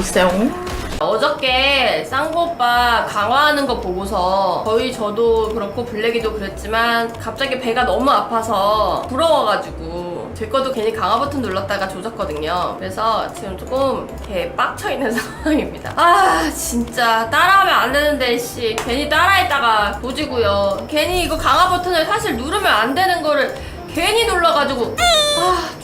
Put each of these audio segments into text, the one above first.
어서 오세요. 어저께 쌍고 오빠 강화하는 거 보고서 거의 저도 그렇고 블랙이도 그랬지만 갑자기 배가 너무 아파서 부러워가지고 제 것도 괜히 강화 버튼 눌렀다가 조졌거든요. 그래서 지금 조금 이렇게 빡쳐 있는 상황입니다. 아 진짜 따라하면 안 되는데 씨 괜히 따라했다가 조지고요. 괜히 이거 강화 버튼을 사실 누르면 안 되는 거를 괜히 눌러가지고 아.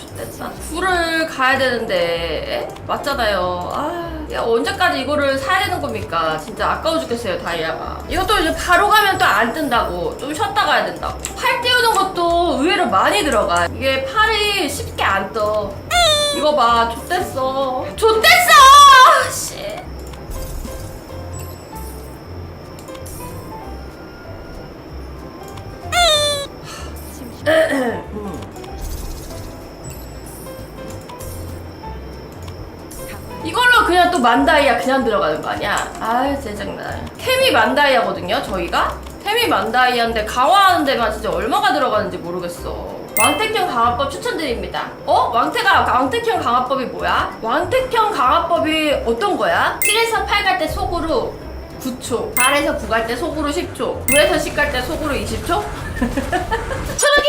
불을 가야 되는데 맞잖아요. 아, 야 언제까지 이거를 사야 되는 겁니까? 진짜 아까워 죽겠어요 다이아가. 이것도 이제 바로 가면 또 안 뜬다고. 좀 쉬었다 가야 된다고. 팔 띄우는 것도 의외로 많이 들어가. 이게 팔이 쉽게 안 떠. 이거 봐, 좆됐어. 좆됐어! 씨. 또 만다이아 그냥 들어가는 거 아니야? 아 짜증나. 템이 만다이아거든요, 저희가? 템이 만다이아인데 강화하는 데만 진짜 얼마가 들어가는지 모르겠어. 왕택형 강화법 추천드립니다. 어? 왕태가 왕택형 강화법이 뭐야? 왕택형 강화법이 어떤 거야? 7에서 8갈 때 속으로 9초, 8에서 9 갈 때 속으로 10초, 9에서 10 갈 때 속으로 20초? 초록이!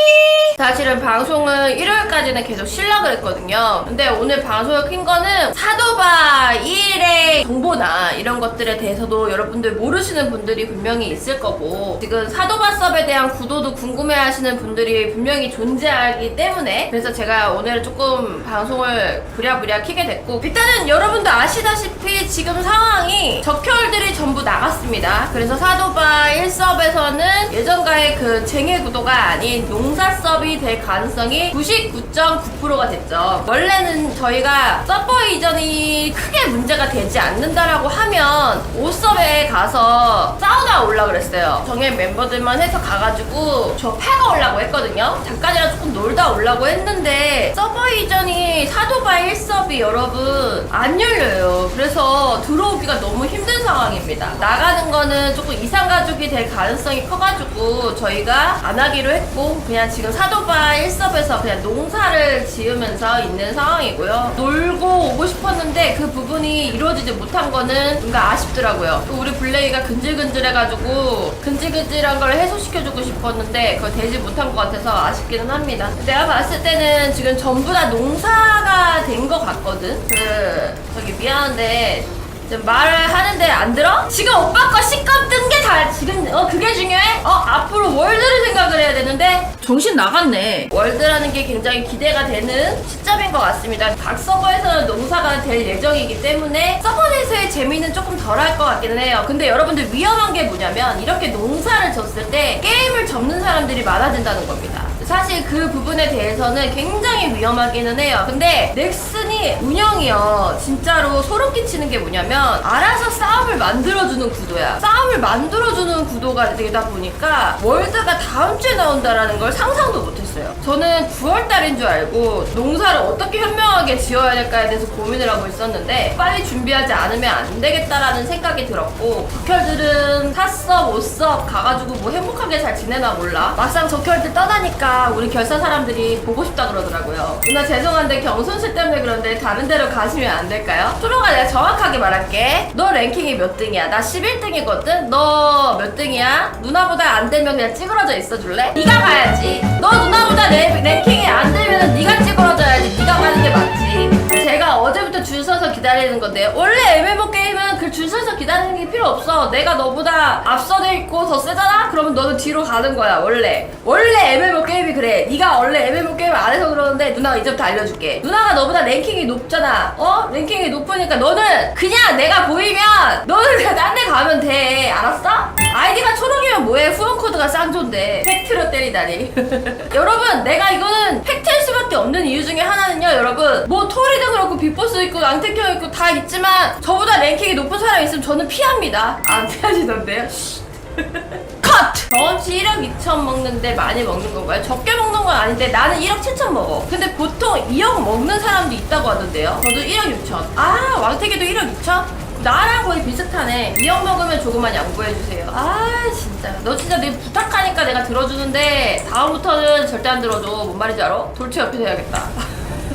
사실은 방송은 일요일까지는 계속 쉬려고 했거든요. 근데 오늘 방송을 킨 거는 사도바 1의 정보나 이런 것들에 대해서도 여러분들 모르시는 분들이 분명히 있을 거고 지금 사도바 섭에 대한 구도도 궁금해 하시는 분들이 분명히 존재하기 때문에 그래서 제가 오늘 조금 방송을 부랴부랴 키게 됐고 일단은 여러분도 아시다시피 지금 상황이 적혈들이 전부 나갔습니다. 그래서 사도바 1섭에서는 예전과의 그 쟁의 구도가 아닌 농사 섭이 될 가능성이 99.9%가 됐죠. 원래는 저희가 서버 이전이 크게 문제가 되지 않는다라고 하면 5섭에 가서 사우나 올라 그랬어요. 정예 멤버들만 해서 가가지고 저 패가 올라고 했거든요. 잠깐이라 조금 놀다 올라고 했는데 서버 이전이 사도바 1섭이 여러분 안 열려요. 그래서 들어오기가 너무 힘든 상황입니다. 나가는 거는 조금 이상 가족이 될 가능성이 커가지고 저희가 안 하기로 했고 그냥 지금 사도바 1섭에서 그냥 농사를 지으면서 있는 상황이고요. 놀고 오고 싶었는데 그 부분이 이루어지지 못한 거는 뭔가 아쉽더라고요. 또 우리 블레이가 근질근질해가지고 근질근질한 걸 해소시켜주고 싶었는데 그거 되지 못한 것 같아서 아쉽기는 합니다. 내가 봤을 때는 지금 전부 다 농사가 된 것 같거든. 그 저기 미안한데 지금 말을 하는데 안 들어? 지금 오빠 거 식감 뜬 게 다 지금 어 그게 중요해? 어 앞으로 월드를 생각을 해야 되는데? 정신 나갔네. 월드라는 게 굉장히 기대가 되는 시점인 것 같습니다. 각 서버에서는 농사가 될 예정이기 때문에 서버 내에서의 재미는 조금 덜할 것 같기는 해요. 근데 여러분들 위험한 게 뭐냐면 이렇게 농사를 졌을 때 게임을 접는 사람들이 많아진다는 겁니다 사실 그 부분에 대해서는 굉장히 위험하기는 해요. 근데 넥슨이 운영이요. 진짜로 소름 끼치는 게 뭐냐면 알아서 싸움을 만들어주는 구도야. 싸움을 만들어주는 구도가 되다 보니까 월드가 다음 주에 나온다라는 걸 상상도 못했어요. 저는 9월 달인 줄 알고 농사를 어떻게 현명하게 지어야 될까에 대해서 고민을 하고 있었는데 빨리 준비하지 않으면 안 되겠다라는 생각이 들었고 적혈들은 샀어 못 써 가가지고 뭐 행복하게 잘 지내나 몰라. 막상 적혈들 떠나니까 우리 결사 사람들이 보고 싶다 그러더라고요. 누나 죄송한데 경선실 때문에 그런데 다른 데로 가시면 안 될까요? 초롱아 내가 정확하게 말할게. 너 랭킹이 몇 등이야? 나 11등이거든? 너 몇 등이야? 누나보다 안 되면 그냥 찌그러져 있어줄래? 네가 가야지. 너 누나보다 내 랭킹이 안 되면 네가 찌그러져야지. 네가 가는 게 맞지. 제가 어제부터 줄 서서 기다리는 건데 원래 MMO 게임은 그 줄 서서 기다리는 게 필요 없어. 내가 너보다 앞서져 있고 더 세잖아? 그러면 너는 뒤로 가는 거야 원래. 원래 MMO 게임이 그래. 네가 원래 MMO 게임 안 해서 그러는데 누나가 이제부터 알려줄게. 누나가 너보다 랭킹이 높잖아. 어? 랭킹이 높으니까 너는 그냥 내가 보이면 너는 그냥 딴 데 가면 돼. 알았어? 아이디가 초록이면 뭐해? 후원 코드가 쌍조인데 팩트로 때리다니. 여러분 내가 이거는 팩트일 없는 이유 중에 하나는요 여러분 뭐 토리도 그렇고 빅보스 있고 앙테큐 있고 다 있지만 저보다 랭킹이 높은 사람이 있으면 저는 피합니다 안 피하시던데요? 컷! 경험치 1억 2천 먹는데 많이 먹는 건가요? 적게 먹는 건 아닌데 나는 1억 7천 먹어. 근데 보통 2억 먹는 사람도 있다고 하던데요. 저도 1억 6천. 아, 왕태기도 1억 6천? 나랑 거의 비슷하네. 2억 먹으면 조금만 양보해주세요. 아, 진짜. 너 진짜 내 부탁하니까 내가 들어주는데 다음부터는 절대 안 들어줘. 뭔 말인지 알아? 돌체 옆에 해야겠다.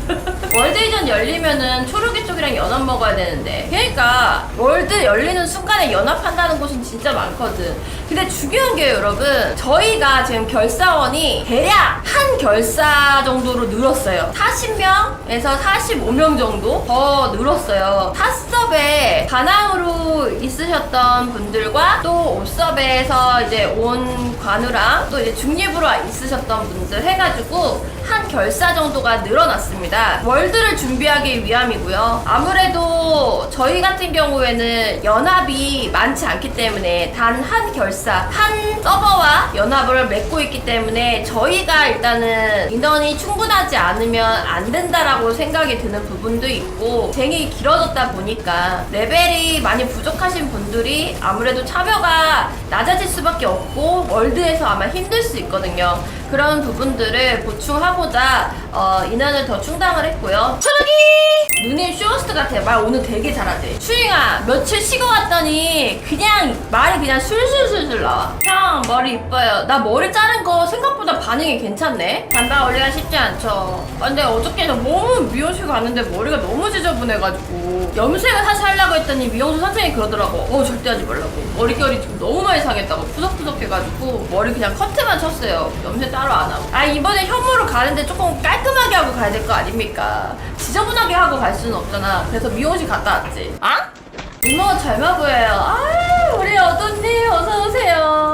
월드 이전 열리면은 초록이 스톱이랑 연합 먹어야 되는데. 그러니까 월드 열리는 순간에 연합한다는 곳은 진짜 많거든. 근데 중요한 게 여러분 저희가 지금 결사원이 대략 한 결사 정도로 늘었어요. 40명에서 45명 정도 더 늘었어요. 탑섭에 반항으로 있으셨던 분들과 또 옵섭에서 이제 온 관우랑 또 이제 중립으로 있으셨던 분들 해가지고 한 결사 정도가 늘어났습니다. 월드를 준비하기 위함이고요. 아무래도 저희 같은 경우에는 연합이 많지 않기 때문에 단 한 결사, 한 서버와 연합을 맺고 있기 때문에 저희가 일단은 인원이 충분하지 않으면 안 된다라고 생각이 드는 부분도 있고 쟁이 길어졌다 보니까 레벨이 많이 부족하신 분들이 아무래도 참여가 낮아질 수밖에 없고 월드에서 아마 힘들 수 있거든요. 그런 부분들을 보충하고자 어, 인원을 더 충당을 했고요. 초록이! 누님 쇼호스트 같아. 말 오늘 되게 잘하대. 추잉아, 며칠 쉬고 왔더니 그냥 말이 그냥 술술술술 나와. 형, 머리 이뻐요. 나 머리 자른 거 생각보다 반응이 괜찮네. 단발 올리기가 쉽지 않죠. 아, 근데 어저께 너무 미용실 갔는데 머리가 너무 지저분해가지고 염색을 사실 하려고 했더니 미용실 선생님이 그러더라고. 어, 절대 하지 말라고. 머릿결이 지금 너무 많이 상했다고. 푸석푸석해가지고 머리 그냥 커트만 쳤어요. 염색 따로 안 하고. 아, 이번에 혐오로 가는데 조금 깔끔하게 하고 가야 될 거 아닙니까? 지저분하게 하고 갈 수는 없잖아. 그래서 미용실 갔다 왔지. 아? 이모가 젊어 보여요. 아, 우리 어돈님 어서 오세요.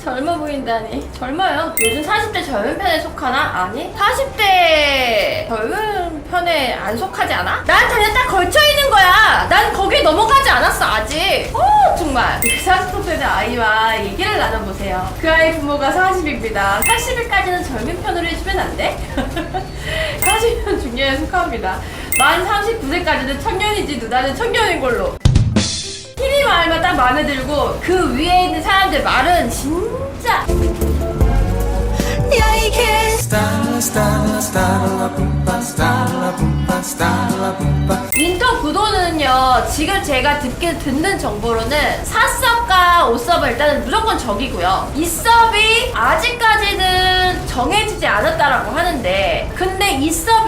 아, 젊어 보인다니. 젊어요. 요즘 40대 젊은 편에 속하나? 아니. 40대 젊은 편에 안 속하지 않아? 난 그냥 딱 걸쳐있는 거야. 난 거기에 넘어가지 않았어, 아직. 어, 정말. 40대 아이와 얘기를 나눠보세요. 그 아이 부모가 40입니다. 80일까지는 젊은 편으로 해주면 안 돼? 40년 중년에 속합니다. 만 39세까지는 청년이지 누나는 청년인 걸로. 힘이 말만 딱 마음에 들고 그 위에 있는 사람들 말은 진짜 stalla, pumpa. 인터 구도는요 지금 제가 듣게 듣는 정보로는 4섭과 5섭은 일단은 무조건 적이고요 2섭이 아직까지는 정해지지 않았다라고 하는데 근데 2섭이 3섭의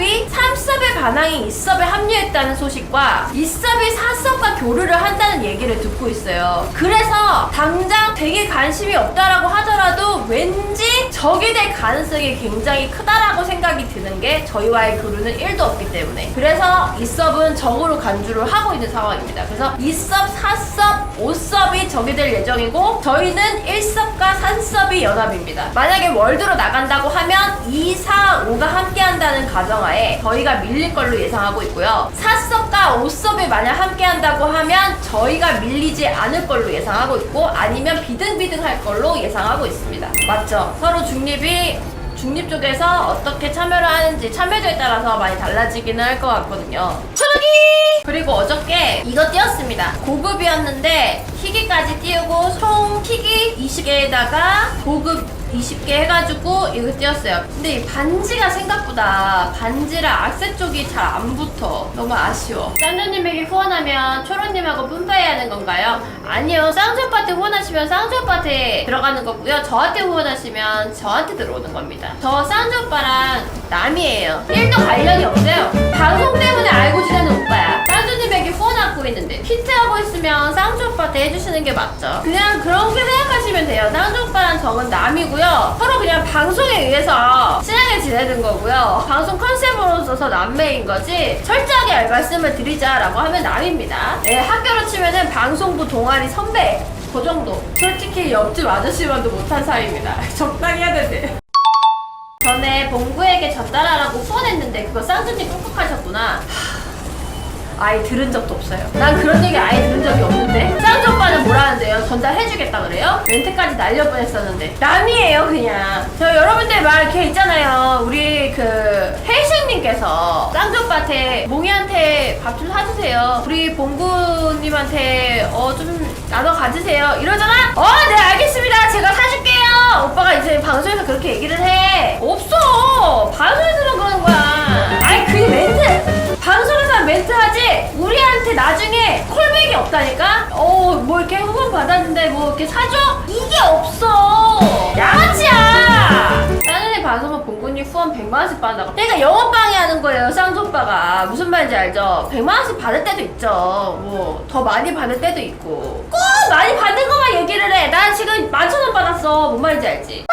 반항이 2섭에 합류했다는 소식과 2섭이 4섭과 교류를 한다는 얘기를 듣고 있어요 그래서 당장 되게 관심이 없다라고 하더라도 왠지 적이 될 가능성이 굉장히 크다라고 생각이 드는 게 저희와의 교류는 1도 없기 때문에 그래서 2섭은 적으로 간주를 하고 있는 상황입니다. 그래서 2섭, 4섭, 5섭이 적이 될 예정이고 저희는 1섭과 3섭이 연합입니다. 만약에 월드로 나간다고 하면 2, 4, 5가 함께 한다는 가정하에 저희가 밀릴 걸로 예상하고 있고요. 4섭과 5섭이 만약 함께 한다고 하면 저희가 밀리지 않을 걸로 예상하고 있고 아니면 비등비등 할 걸로 예상하고 있습니다. 맞죠? 서로 중립이 중립 쪽에서 어떻게 참여를 하는지 참여도에 따라서 많이 달라지기는 할 것 같거든요. 초록이! 그리고 어저께 이거 띄웠습니다. 고급이었는데 희귀까지 띄우고 총 희귀 20개에다가 고급 20개 해가지고 이거 띄웠어요. 근데 이 반지가 생각보다 반지랑 악세 쪽이 잘 안 붙어. 너무 아쉬워. 쌍조님에게 후원하면 초로님하고 뿜빠이 하는 건가요? 아니요. 쌍조 파트 후원하시면 쌍조 파트에 들어가는 거고요. 저한테 후원하시면 저한테 들어오는 겁니다. 저 쌍조 오빠랑 남이에요. 1도 관련이 없어요. 방송 때문에 알고 지내는 오빠야. 쌍조님에게 후원하고 있는데 퀴트하고 있으면 쌍조 오빠한테 해주시는 게 맞죠. 그냥 그렇게 생각하시면 돼요. 쌍조 오빠랑 저는 남이고요. 서로 그냥 방송에 의해서 친하게 지내는 거고요. 방송 컨셉으로 써서 남매인 거지. 철저하게 말씀을 드리자라고 하면 남입니다. 네, 학교로 치면은 방송부 동아리 선배. 그 정도. 솔직히 옆집 아저씨만도 못한 사이입니다. 적당히 해야 되는데. 전에 봉구에게 전달하라고 후원했는데 그거 쌍준님 꾹꾹하셨구나. 아예 들은 적도 없어요. 난 그런 얘기 아예 들은 적이 없는데. 쌍주 오빠는 뭐라는데요? 전달해주겠다 그래요? 멘트까지 날려보냈었는데. 남이에요 그냥. 저 여러분들 말 이렇게 있잖아요. 우리 그 혜신님께서 쌍주 오빠한테 몽이한테 밥 좀 사주세요. 우리 봉구님한테 어 좀 나눠 가지세요. 이러잖아? 어, 네 알겠습니다. 제가 사줄게요. 오빠가 이제 방송에서 그렇게 얘기를 해. 없어. 방송에서만 그러는 거야. 아니 그게. 방송에서 멘트 하지. 우리한테 나중에 콜백이 없다니까. 어, 뭐 이렇게 후원 받았는데 뭐 이렇게 사줘? 이게 없어. 양아치야. 다른 애 방송은 봉구님 분이 후원 100만 원씩 받는다고 그러니까 영업 방해 하는 거예요 쌍조 오빠가 무슨 말인지 알죠? 100만 원씩 받을 때도 있죠 뭐 더 많이 받을 때도 있고 꼭 많이 받는 것만 얘기를 해 난 지금 만천 원 받았어 뭔 말인지 알지?